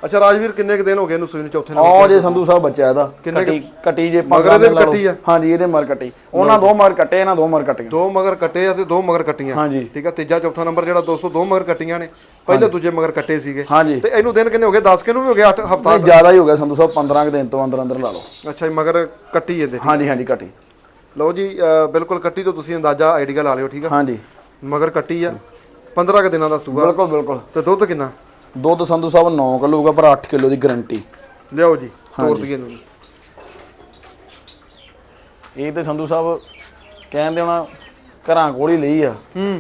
ਅੱਛਾ ਰਾਜਵੀਰ ਕਿੰਨੇ ਕੁ ਦਿਨ ਹੋ ਗਏ ਇਹਨੂੰ ਸੂਈ ਨੂੰ ਚੌਥੇ ਨਾਲ ਆਹ ਜੇ ਸੰਧੂ ਸਾਹਿਬ ਬੱਚਾ ਇਹਦਾ ਕੱਟੀ ਕੱਟੀ ਜੇ ਮਗਰ ਇਹਦੇ। ਕੱਟੀ ਆ? ਹਾਂਜੀ ਇਹਦੇ ਮਰ ਕੱਟੀ ਉਹਨਾਂ ਦੋ ਮਰ ਕੱਟੇ ਇਹਨਾਂ ਦੋ ਮਰ ਕੱਟੀਆਂ ਦੋ ਮਗਰ ਕੱਟੇ ਆ ਤੇ ਦੋ ਮਗਰ ਕੱਟੀਆਂ ਹਾਂਜੀ। ਠੀਕ ਆ ਤੀਜਾ ਚੌਥਾ ਨੰਬਰ ਜਿਹੜਾ ਦੋਸਤੋ ਦੋ ਮਗਰ ਕੱਟੀਆਂ ਨੇ ਪਹਿਲੇ ਦੂਜੇ ਮਗਰ ਕੱਟੇ ਸੀਗੇ। ਤੇ ਇਹਨੂੰ ਦਿਨ ਕਿੰਨੇ ਹੋ ਗਏ? 10 ਕਿਲੋ ਵੀ ਹੋ ਗਿਆ 8 ਹਫਤਾ? ਨਹੀਂ ਜ਼ਿਆਦਾ ਹੀ ਹੋ ਗਿਆ ਸੰਧੂ ਸਾਹਿਬ 15 ਕੁ ਦਿਨ ਤੋਂ ਅੰਦਰ ਅੰਦਰ ਲਾ ਲਓ। ਅੱਛਾ ਜੀ ਮਗਰ ਕੱਟੀ ਇਹਦੇ। ਹਾਂਜੀ ਹਾਂਜੀ ਕੱਟੀ ਲਓ ਜੀ ਬਿਲਕੁਲ ਕੱਟੀ ਤੋਂ ਤੁਸੀਂ ਅੰਦਾਜ਼ਾ ਆਈਡੀਆ ਲਾ ਲਿਓ ਠੀਕ ਆ? ਹਾਂਜੀ। ਮਗਰ ਕੱਟੀ ਆ। 15 ਕੁ ਦਿਨਾਂ ਦਾ ਸੂਆ। ਬਿਲਕੁਲ ਬਿਲਕੁਲ। ਤੇ ਦੁੱਧ ਕਿੰਨਾ? ਦੁੱਧ ਸੰਧੂ ਸਾਹਿਬ 9 ਕਿਲੋ ਹੋਊਗਾ ਪਰ 8 ਕਿਲੋ ਦੀ ਗਾਰੰਟੀ। ਲਿਆਓ ਜੀ ਤੋੜ ਦਈਏ ਇਹਨੂੰ ਇਹ ਤੇ ਸੰਧੂ ਸਾਹਿਬ ਕਹਿੰਦੇ ਹੋਣਾ ਘਰਾਂ ਕੋਲ ਹੀ ਲਈ ਆ।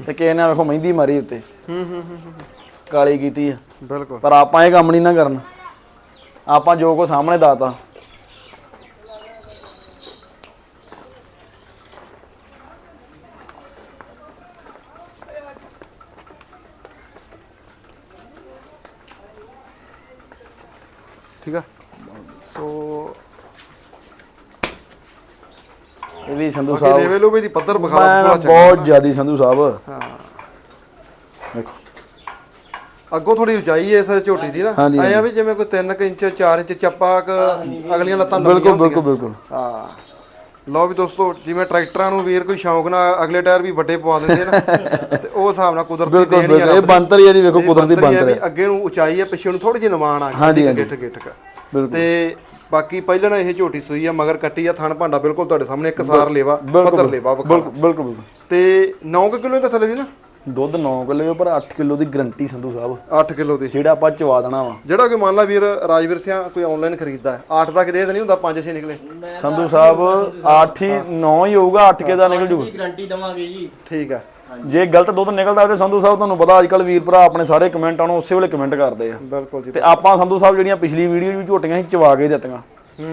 ਤੇ ਕਿਸੇ ਨੇ ਵੇਖੋ ਮਹਿੰਦੀ ਮਾਰੀ ਉੱਤੇ। ਹੂੰ ਹੂੰ ਹੂੰ ਕਾਲੀ ਕੀਤੀ ਆ। ਬਿਲਕੁਲ। ਪਰ ਆਪਾਂ ਇਹ ਕੰਮ ਨਹੀਂ ਨਾ ਕਰਨਾ। ਆਪਾਂ ਜੋ ਕੋ ਸਾਹਮਣੇ ਦਾਤਾ। ਠੀਕ ਆ? ਸੋ ਇਹ ਵੀ ਸੰਧੂ ਬਾਕੀ ਸਾਹਿਬ ਲੈਵਲ ਉਹ ਵੀ ਦੀ ਪੱਧਰ ਬਖਾਲਾ ਮੈਂ ਪੂਰਾ ਚੰਗਾ। ਬਹੁਤ ਜ਼ਿਆਦੀ ਸੰਧੂ ਸਾਹਿਬ। ਹਾਂ। ਦੇਖੋ। ਅੱਗੋਂ ਥੋੜੀ ਉਚਾਈ ਹੈ ਇਸ ਝੋਟੀ ਦੀ ਨਾ। ਹਾਂਜੀ, ਐ ਆ ਵੀ ਜਿਵੇਂ ਕੋਈ 3 ਇੰਚ 4 ਇੰਚ ਚੱਪਾ ਕ ਅਗਲੀਆਂ ਲੱਤਾਂ ਬਿਲਕੁਲ ਬਿਲਕੁਲ ਬਿਲਕੁਲ। ਹਾਂ। ਲਓ ਵੀ ਦੋਸਤੋ ਜਿਵੇਂ ਟਰੈਕਟਰਾਂ ਨੂੰ ਵੀਰ ਕੋਈ ਸ਼ੌਂਕ ਨਾਲ ਅਗਲੇ ਟਾਇਰ ਵੀ ਵੱਡੇ ਪਵਾ ਦਿੰਦੇ ਨਾ ਤੇ ਉਹ ਹਿਸਾਬ ਨਾਲ ਕੁਦਰਤੀ ਬਿਲਕੁਲ ਦੇਣੀ ਆ ਬਿਲਕੁਲ। ਇਹ। ਬੰਤਰ ਹੀ ਆ ਜੀ ਵੇਖੋ ਕੁਦਰਤੀ ਬੰਤਰ ਹੀ ਹੈ। ਅੱਗੇ ਨੂੰ ਉਚਾਈ ਹੈ ਪਿੱਛੇ ਨੂੰ ਥੋੜੀ ਜਿਹੀ ਨਿਮਾਣ ਆ ਹਾਂਜੀ, ਗਈ ਹਾਂਜੀ। ਗਿੱਠ ਗਿੱਠ ਤੇ ਬਾਕੀ ਪਹਿਲਾਂ ਇਹ ਝੋਟੀ ਸੂਈ ਆ ਮਗਰ ਕੱਟੀ ਆ ਥਣ ਭਾਂਡਾ ਬਿਲਕੁਲ ਤੁਹਾਡੇ ਸਾਹਮਣੇ ਇੱਕ ਸਾਰ ਲੇਵਾ ਪੱਧਰ ਲੇਵਾ ਬਿਲਕੁਲ ਬਿਲਕੁਲ ਤੇ 9 ਕਿਲੋ ਦਾ ਥੱਲੇ ਵੀ ਨਾ? ਦੁੱਧ 9 ਕਿਲੋ ਪਰ 8 ਕਿਲੋ ਦੀ ਗਾਰੰਟੀ ਸੰਧੂ ਸਾਹਿਬ। 8 ਕਿਲੋ ਦੀ। ਜਿਹੜਾ ਆਪਾਂ ਚਵਾ ਦੇਣਾ ਵਾ। ਜਿਹੜਾ ਕੋਈ ਮੰਨ ਲਾ ਵੀਰ ਰਾਜਵੀਰ ਸਿਆ ਕੋਈ ਆਨਲਾਈਨ ਖਰੀਦਦਾ ਹੈ 8 ਤੱਕ ਦੇ ਤਾਂ ਨਹੀਂ ਹੁੰਦਾ 5 6 ਨਿਕਲੇ। ਸੰਧੂ ਸਾਹਿਬ 8 ਹੀ 9 ਹੀ ਹੋਊਗਾ 8 ਕੇ ਦਾ ਨਿਕਲ ਜੂ ਦੀ ਗਾਰੰਟੀ ਦਵਾਂਗੇ ਜੀ? ਠੀਕ ਹੈ। ਜੇ ਗਲਤ ਦੁੱਧ ਨਿਕਲਦਾ ਤੇ ਸੰਧੂ ਸਾਹਿਬ ਤੁਹਾਨੂੰ ਪਤਾ ਅੱਜ ਕੱਲ ਵੀਰ ਭਰਾ ਆਪਣੇ ਸਾਰੇ ਕਮੈਂਟ ਆਉਣ ਉਸੇ ਵੇਲੇ ਕਮੈਂਟ ਕਰਦੇ ਆ। ਬਿਲਕੁਲ ਜੀ ਤੇ ਆਪਾਂ ਸੰਧੂ ਸਾਹਿਬ ਜਿਹੜੀਆਂ ਪਿਛਲੀ ਵੀਡੀਓ ਵਿੱਚ ਝੋਟੀਆਂ ਸੀ ਚਵਾ ਕੇ ਦਿੱਤੀਆਂ।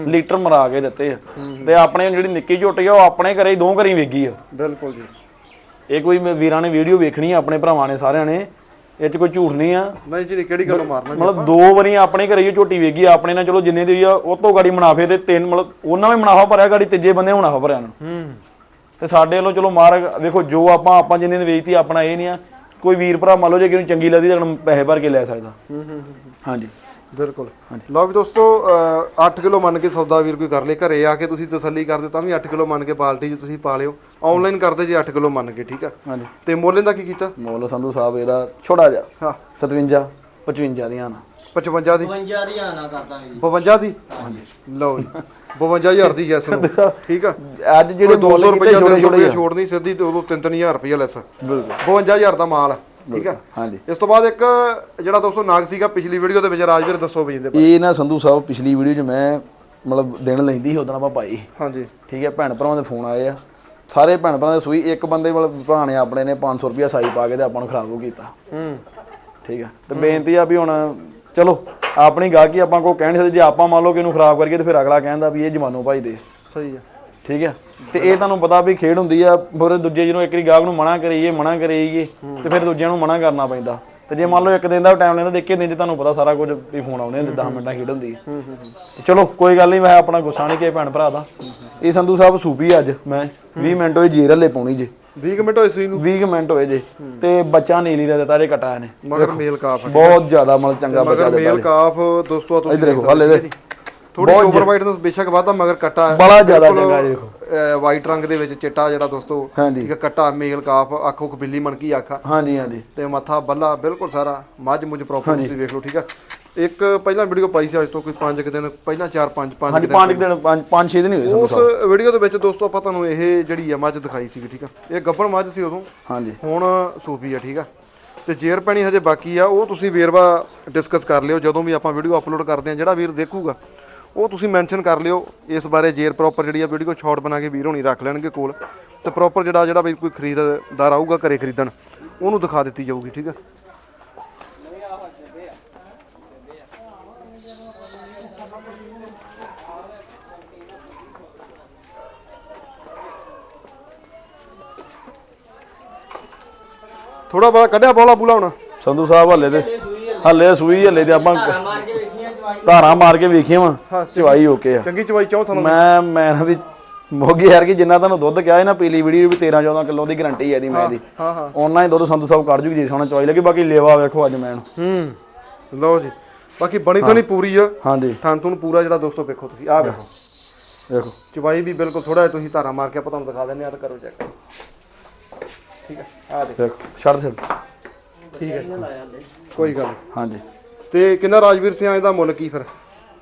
ਲੀਟਰ ਮਰਾ ਕੇ ਦਿੱਤੇ ਆ। ਤੇ ਆਪਣੇ ਜਿਹੜੀ ਨਿੱਕੀ ਝੋਟੀ ਆ ਉਹ ਆਪਣੇ ਘਰੇ ਹੀ ਦੋ ਘਰੀ ਵੇਗੀ ਆ। ਬਿਲਕੁਲ ਜੀ। ਇਹ ਕੋਈ ਮੈਂ ਵੀਰਾਂ ਨੇ ਵੀਡੀਓ ਵੇਖਣੀ ਆ ਆਪਣੇ ਭਰਾਵਾਂ ਨੇ ਸਾਰਿਆਂ ਨੇ ਇਹ ਚ ਕੋਈ ਝੂਠ ਨਹੀਂ ਆ। ਨਹੀਂ ਜੀ ਕਿਹੜੀ ਗੱਲੋਂ ਮਾਰਨਾ ਮਤਲਬ ਦੋ ਵਾਰੀ ਆਪਣੇ ਘਰੇ ਹੀ ਝੋਟੀ ਵੇਗੀ ਆ ਆਪਣੇ ਨਾਲ ਚਲੋ ਜਿੰਨੇ ਦੀ ਆ ਉਹ ਤੋਂ ਗਾੜੀ ਮੁਨਾਫੇ ਤੇ ਤਿੰਨ ਮਤਲਬ ਉਹਨਾਂ ਵੀ ਮੁਨਾਫਾ ਭਰਿਆ ਗਾੜੀ ਤੀਜੇ ਬੰਦੇ ਮੁਨਾਫਾ ਭਰਿਆ ਨੂੰ। ਹੂੰ। ਤੇ ਸਾਡੇ ਵੱਲੋਂ ਚਲੋ ਮਾਰ ਵੇਖੋ ਜੋ ਆਪਾਂ ਆਪਾਂ ਜਿੰਨੇ ਦੀ ਵੇਚਤੀ ਆਪਣਾ ਇਹ ਨਹੀਂ ਆ। ਕੋਈ ਵੀਰ ਭਰਾ ਮੰਨ ਲਓ ਜੇ ਕਿਹਨੂੰ ਚੰਗੀ ਲੱਗਦੀ ਤਾਂ ਪੈਸੇ ਭਰ ਕੇ ਲੈ ਸਕਦਾ। ਹੂੰ ਹੂੰ। ਹਾਂਜੀ। ਬਿਲਕੁਲ। ਲਓ ਵੀ ਦੋਸਤੋ 8 ਕਿਲੋ ਮੰਨ ਕੇ ਸੌਦਾ ਵੀਰ ਕੋਈ ਕਰ ਲੇ ਘਰੇ ਆ ਕੇ ਤੁਸੀਂ ਤਸੱਲੀ ਕਰਦੇ ਤਾਂ ਵੀ 8 ਕਿਲੋ ਮੰਨ ਕੇ ਬਾਲਟੀ 'ਚ ਤੁਸੀਂ ਪਾ ਲਿਓ। ਆਨਲਾਈਨ ਕਰਦੇ ਜੇ 8 ਕਿਲੋ ਮੰਨ ਕੇ ਠੀਕ ਆ? ਹਾਂਜੀ। ਤੇ ਮੁੱਲ ਦਾ ਕੀ ਕੀਤਾ? ਮੋਲ ਸੰਧੂ ਸਾਹਿਬ ਇਹਦਾ ਛੋਟਾ ਜਿਹਾ ਹਾਂ। 57 55 ਦੀਆਂ ਨਾ 55 ਦੀ? 52 ਦੀ ਆਣਾ ਕਰਦਾਂਗੇ ਜੀ। 52 ਦੀ? ਹਾਂਜੀ। ਲਓ ਜੀ 52000 ਦੀ ਜੈਸ ਨੂੰ ਠੀਕ ਆ? ਅੱਜ ਜਿਹੜੇ ਕੋਈ 200 ਮੋਲ ਰੁਪਏ ਛੋੜ ਨਹੀਂ ਸਿੱਧੀ ਉਦੋਂ 3-3000 ਰੁਪਏ ਲੈਸ ਬਿਲਕੁਲ। 52000 ਦਾ ਮਾਲ ਆ, ਠੀਕ ਆ? ਹਾਂਜੀ। ਇਸ ਤੋਂ ਬਾਅਦ ਇੱਕ ਜਿਹੜਾ ਦੋਸਤੋ ਨਾਗ ਸੀਗਾ ਪਿਛਲੀ ਵੀਡੀਓ ਦੇ ਵਿੱਚ ਰਾਜਵੀਰ ਦੱਸੋ ਵੀ ਇਹਦੇ ਬਾਰੇ। ਇਹ ਨਾ ਸੰਧੂ ਸਾਹਿਬ ਪਿਛਲੀ ਵੀਡੀਓ 'ਚ ਮੈਂ ਮਤਲਬ ਦਿਨ ਲੈਂਦੀ ਸੀ ਉਦੋਂ ਆਪਾਂ ਪਾਈ ਹਾਂਜੀ। ਠੀਕ ਹੈ ਭੈਣ ਭਰਾਵਾਂ ਦੇ ਫੋਨ ਆਏ ਆ। ਸਾਰੇ ਭੈਣ ਭਰਾਵਾਂ ਦੇ ਸੂਈ ਇੱਕ ਬੰਦੇ ਮਤਲਬ ਭਰਾ ਨੇ ਆਪਣੇ ਨੇ 500 ਰੁਪਿਆ ਸਾਈ ਪਾ ਕੇ ਤੇ ਆਪਾਂ ਨੂੰ ਖਰਾਬ ਹੋ ਕੀਤਾ। ਹੂੰ। ਠੀਕ ਹੈ ਤੇ ਬੇਨਤੀ ਆ ਵੀ ਹੁਣ ਚਲੋ ਆਪਣੀ ਗਾਹਕੀ ਆਪਾਂ ਕੋ ਕਹਿ ਨਹੀਂ ਸਕਦੇ ਜੇ ਆਪਾਂ ਮੰਨ ਲਓ ਕਿ ਇਹਨੂੰ ਖਰਾਬ ਕਰੀਏ ਤੇ ਫਿਰ ਅਗਲਾ ਕਹਿੰਦਾ ਵੀ ਇਹ ਜਮਾਨੋ ਭਾਈ ਦੇ। ਸਹੀ ਆ। ਠੀਕ ਹੈ? ਤੇ ਇਹ ਤੁਹਾਨੂੰ ਪਤਾ ਵੀ ਖੇਡ ਹੁੰਦੀ ਆ ਫਿਰ ਦੂਜੇ ਜਿਹਨੂੰ ਇੱਕ ਵਾਰੀ ਗਾਹਕ ਨੂੰ ਮਨਾ ਕਰੀਏ ਮਨਾ ਕਰੀਏ ਤੇ ਫਿਰ ਦੂਜਿਆਂ ਨੂੰ ਮਨਾ ਕਰਨਾ ਪੈਂਦਾ। ਤੇ ਜੇ ਮੰਨ ਲਓ ਇੱਕ ਦਿਨ ਦਾ ਟਾਈਮ ਲੈਂਦਾ ਦੇਖੇ ਦਿਨ ਚ ਤੁਹਾਨੂੰ ਪਤਾ ਸਾਰਾ ਕੁਝ ਵੀ ਫੋਨ ਆਉਣੇ ਹੁੰਦੇ 10 ਮਿੰਟਾਂ ਖੇਡ ਹੁੰਦੀ ਹੈ ਚਲੋ ਕੋਈ ਗੱਲ ਨਹੀਂ ਮੈਂ ਆਪਣਾ ਗੁੱਸਾ ਨਹੀਂ ਕਿ ਭੈਣ ਭਰਾ ਦਾ। ਇਹ ਸੰਧੂ ਸਾਹਿਬ ਸੂਪੀ ਅੱਜ ਮੈਂ 20 ਮਿੰਟ ਹੋਏ ਜੀਰ ਹਲੇ ਪਾਉਣੀ ਜੇ। 20 ਮਿੰਟ ਹੋਏ ਸੀ ਨੂੰ 20 ਕੁ ਮਿੰਟ ਹੋਏ ਜੇ ਤੇ ਬੱਚਾ ਨੀਲੀ ਦਾ ਦਿੱਤਾ ਜੇ ਕਟਾਇਆ ਨੇ। ਮਗਰ ਮੇਲ ਕਾਫ। ਬਹੁਤ ਜ਼ਿਆਦਾ ਮਤਲਬ ਚੰਗਾ ਬੱਚਾ ਮਗਰ ਦਿੱਤਾ ਮੇਲ ਕਾਫ ਦੋਸਤੋ ਤੁਸੀਂ ਇਧਰ ਦੇਖੋ ਹਲੇ ਦੇ ਥੋੜੀ ਓਵਰ ਵਾਈਟਨੈਸ ਬੇਸ਼ੱਕ ਵਾਧਾ ਮਗਰ ਕੱਟਾ ਬੜਾ ਜ਼ਿਆਦਾ ਚੰਗਾ ਜੀ ਦੇਖੋ। ਵਾਈਟ ਰੰਗ ਦੇ ਵਿੱਚ ਚਿੱਟਾ ਜਿਹੜਾ ਦੋਸਤੋ ਠੀਕ ਹੈ ਕੱਟਾ ਮੇਲ ਕਾਫ ਅੱਖੋਂ ਬਿੱਲੀ ਮਣਕੀ ਆਖਾ ਹਾਂਜੀ ਹਾਂਜੀ। ਤੇ ਮੱਥਾ ਬੱਲਾ ਬਿਲਕੁਲ ਸਾਰਾ ਮੱਝ ਮੁੱਝ ਪ੍ਰੋਪਰ ਤੁਸੀਂ ਵੇਖ ਲਓ ਠੀਕ ਆ? ਇੱਕ ਪਹਿਲਾਂ ਵੀਡੀਓ ਪਾਈ ਸੀ ਅੱਜ ਤੋਂ ਕੋਈ 5 ਕੁ ਦਿਨ ਪਹਿਲਾਂ 4 5 5 ਹਾਂਜੀ ਪੰਜ ਕੁ ਦਿਨ ਪੰਜ ਪੰਜ ਛੇ ਦਿਨ ਹੀ ਹੋਏ ਸੰਧੂ ਉਸ ਵੀਡੀਓ ਦੇ ਵਿੱਚ ਦੋਸਤੋ ਆਪਾਂ ਤੁਹਾਨੂੰ ਇਹ ਜਿਹੜੀ ਆ ਮੱਝ ਦਿਖਾਈ ਸੀ ਠੀਕ ਆ? ਇਹ ਗੱਬਣ ਮੱਝ ਸੀ ਉਦੋਂ। ਹਾਂਜੀ। ਹੁਣ ਸੂਪੀ ਆ ਠੀਕ ਆ? ਤੇ ਜੇਰ ਪੈਣੀ ਹਜੇ ਬਾਕੀ ਆ ਉਹ ਤੁਸੀਂ ਵੇਰਵਾ ਡਿਸਕਸ ਕਰ ਲਿਓ ਜਦੋਂ ਵੀ ਆਪਾਂ ਵੀਡੀਓ ਅਪਲੋਡ ਕਰਦੇ ਆ ਜਿਹੜਾ ਵੀਰ ਦੇਖੂਗਾ। ਉਹ ਤੁਸੀਂ ਮੈਂਸ਼ਨ ਕਰ ਲਿਓ, ਇਸ ਬਾਰੇ ਜੇਰ ਪ੍ਰੋਪਰ ਜਿਹੜੀ ਆ ਵੀਡੀਓ ਸ਼ਾਰਟ ਬਣਾ ਕੇ ਵੀਰ ਹੋਣੀ ਰੱਖ ਲੈਣਗੇ ਕੋਲ। ਤੇ ਪ੍ਰੋਪਰ ਜਿਹੜਾ ਜਿਹੜਾ ਵੀ ਕੋਈ ਖਰੀਦਦਾਰ ਆਊਗਾ ਘਰੇ ਖਰੀਦਣ, ਉਹਨੂੰ ਦਿਖਾ ਦਿੱਤੀ ਜਾਊਗੀ, ਠੀਕ ਆ? ਥੋੜਾ ਬੜਾ ਕੱਢਿਆ ਬੋਲਾ ਬੂਲਾ ਹੁਣ। ਸੰਧੂ ਸਾਹਿਬ ਹੱਲੇ ਤੇ। ਹੱਲੇ ਸੂਈ ਹੱਲੇ ਤੇ ਆਪਾਂ ਧਾਰਾਂ ਮਾਰ ਕੇ ਵੇਖੀਆਂ ਚਵਾਈ ਧਾਰਾਂ ਮਾਰ ਕੇ ਵੇਖੀਆਂ ਵਾ ਚਵਾਈ ਓਕੇ ਆ। ਚੰਗੀ ਚਵਾਈ ਚਾਹ ਤੁਹਾਨੂੰ। ਮੈਂ ਮੈਂ ਨਾ ਵੀ ਮੋਗੀ ਯਾਰ ਕਿ ਜਿੰਨਾ ਤੁਹਾਨੂੰ ਦੁੱਧ ਕਿਹਾ ਹੈ ਨਾ ਪੀਲੀ ਵੀਡੀਓ ਵੀ 13 14 ਕਿਲੋ ਦੀ ਗਾਰੰਟੀ ਹੈ ਦੀ ਮੈਂ ਦੀ ਹਾਂ ਹਾਂ। ਉਹਨਾਂ ਹੀ ਦੁੱਧ ਸੰਧੂ ਸਾਹਿਬ ਕੱਢ ਜੂਗੀ ਜੇ ਸੋਹਣਾ ਚਵਾਈ ਲੱਗੀ ਬਾਕੀ ਲੇਵਾ ਵੇਖੋ ਅੱਜ ਮੈਂ। ਹੂੰ ਲਓ ਜੀ। ਬਾਕੀ ਬਣੀ ਤਾਂ ਨਹੀਂ ਪੂਰੀ ਆ। ਹਾਂਜੀ। ਥਾਂ ਤੁਹਾਨੂੰ ਪੂਰਾ ਜਿਹੜਾ ਦੋਸਤੋ ਵੇਖੋ ਤੁਸੀਂ ਆਹ ਵੇਖੋ। ਵੇਖੋ। ਚਵਾਈ ਵੀ ਬਿਲਕੁਲ ਥੋੜਾ ਜਿਹਾ ਤੁਸੀਂ ਧਾਰਾ ਮਾਰ ਕੇ ਆਪਾਂ ਤੁਹਾਨੂੰ ਦਿਖਾ ਦਿੰਦੇ ਆ ਤਾਂ ਕਰੋ ਚੈੱਕ ਠੀਕ ਹੈ ਆਹ ਦੇਖੋ। ਛੱਡ ਛੱਡ ਠੀਕ ਹੈ ਕੋਈ ਗੱਲ ਨਹੀਂ। ਹਾਂਜੀ। ਤੇ ਕਿੰਨਾ ਰਾਜਵੀਰ ਸਿੰਘ ਇਹਦਾ ਮੁੱਲ ਕੀ ਫਿਰ?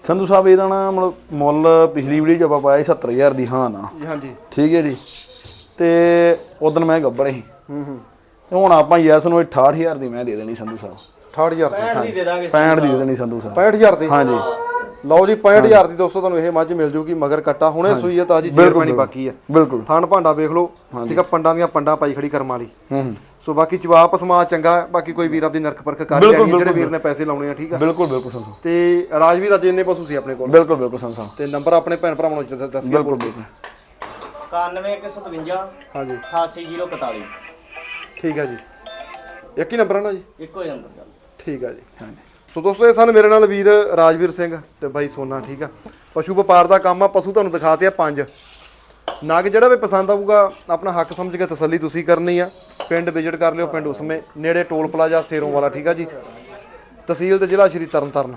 ਸੰਧੂ ਸਾਹਿਬ ਇਹਦਾ ਨਾ ਮਤਲਬ ਮੁੱਲ ਪਿਛਲੀ ਵੀਡੀਓ ਚ ਆਪਾਂ ਪਾਇਆ ਸੀ 70000 ਦੀ ਹਾਂ ਨਾ। ਜੀ ਹਾਂਜੀ। ਠੀਕ ਹੈ ਜੀ। ਤੇ ਉਦੋਂ ਮੈਂ ਗੱਬੜ ਸੀ। ਹੂੰ ਹੂੰ। ਤੇ ਹੁਣ ਆਪਾਂ ਯੈਸ ਨੂੰ 68000 ਦੀ ਮੈਂ ਦੇ ਦੇਣੀ ਸੰਧੂ ਸਾਹਿਬ। 68000 ਦੀ। 65 ਦੀ ਦੇ ਦਾਂਗੇ 65 ਦੀ ਦੇ ਦੇਣੀ ਸੰਧੂ ਸਾਹਿਬ। 65000 ਦੀ? ਹਾਂਜੀ। ਲਓ ਜੀ 65000 ਦੀ ਦੋਸਤੋ ਤੁਹਾਨੂੰ ਇਹ ਮੱਝ ਮਿਲ ਜੂਗੀ ਮਗਰ ਕੱਟਾ। ਹੁਣੇ ਸੂਈ ਹੈ ਤਾਜੀ ਜੇਰ ਪੈਣੀ ਬਾਕੀ ਹੈ ਬਿਲਕੁਲ। ਥਣ ਭਾਂਡਾ ਵੇਖ ਲਓ ਠੀਕ ਆ ਪੰਡਾਂ ਦੀਆਂ ਪੰਡਾਂ ਪਾਈ ਖੜੀ ਕਰਮ ਵਾਲੀ। ਹੂੰ ਹੂੰ। ਸੋ ਬਾਕੀ ਜਵਾਬ ਸਮਾ ਚੰਗਾ ਬਾਕੀ ਕੋਈ ਵੀਰ ਆਪਦੀ ਨਰਕ ਪਰਖ ਕਰ ਬਿਲਕੁਲ, ਲੈਣੀ ਹੈ, ਜਿਹੜੇ। ਵੀਰ ਨੇ ਪੈਸੇ ਲਾਉਣੇ ਆ ਠੀਕ ਆ। ਬਿਲਕੁਲ ਬਿਲਕੁਲ ਸਾਹਿਬ ਤੇ ਰਾਜਵੀਰ ਅਜੇ ਇੰਨੇ ਪਸ਼ੂ ਸੀ ਆਪਣੇ ਕੋਲ। ਬਿਲਕੁਲ ਬਿਲਕੁਲ ਸਾਹਿਬ ਤੇ ਨੰਬਰ ਆਪਣੇ ਭੈਣ ਭਰਾਵਾਂ ਨੂੰ ਦੱਸਿਓ ਬਿਲਕੁਲ ਬਿਲਕੁਲ। 9157 ਹਾਂਜੀ। 88041 ਠੀਕ ਹੈ ਜੀ। ਇੱਕ ਹੀ ਨੰਬਰ ਹੈ ਨਾ ਜੀ? ਇੱਕੋ ਹੀ ਨੰਬਰ ਚੱਲ। ਠੀਕ ਹੈ ਜੀ। ਹਾਂਜੀ। ਸੋ ਦੋਸਤੋ, ਇਹ ਸਨ ਮੇਰੇ ਨਾਲ ਵੀਰ ਰਾਜਵੀਰ ਸਿੰਘ ਤੇ ਬਾਈ ਸੋਨਾ, ਠੀਕ ਆ? ਪਸ਼ੂ ਵਪਾਰ ਦਾ ਕੰਮ ਆ, ਪਸ਼ੂ ਤੁਹਾਨੂੰ ਦਿਖਾਤੇ ਆ ਪੰਜ। ਨਾਗ ਜਿਹੜਾ ਵੀ ਪਸੰਦ ਆਊਗਾ, ਆਪਣਾ ਹੱਕ ਸਮਝ ਕੇ ਤਸੱਲੀ ਤੁਸੀਂ ਕਰਨੀ ਆ। ਪਿੰਡ ਵਿਜ਼ਿਟ ਕਰ ਲਿਓ ਪਿੰਡ ਉਸਮੇ, ਨੇੜੇ ਟੋਲ ਪਲਾਜ਼ਾ ਸੇਰੋਂ ਵਾਲਾ, ਠੀਕ ਆ ਜੀ? ਤਹਿਸੀਲ ਤੇ ਜ਼ਿਲ੍ਹਾ ਸ਼੍ਰੀ ਤਰਨਤਾਰਨ।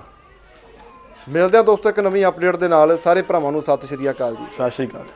ਮਿਲਦੇ ਆ ਦੋਸਤੋ ਇੱਕ ਨਵੀਂ ਅਪਡੇਟ ਦੇ ਨਾਲ। ਸਾਰੇ ਭਰਾਵਾਂ ਨੂੰ ਸਤਿ ਸ਼੍ਰੀ ਅਕਾਲ ਜੀ। ਸਤਿ ਸ਼੍ਰੀ ਅਕਾਲ।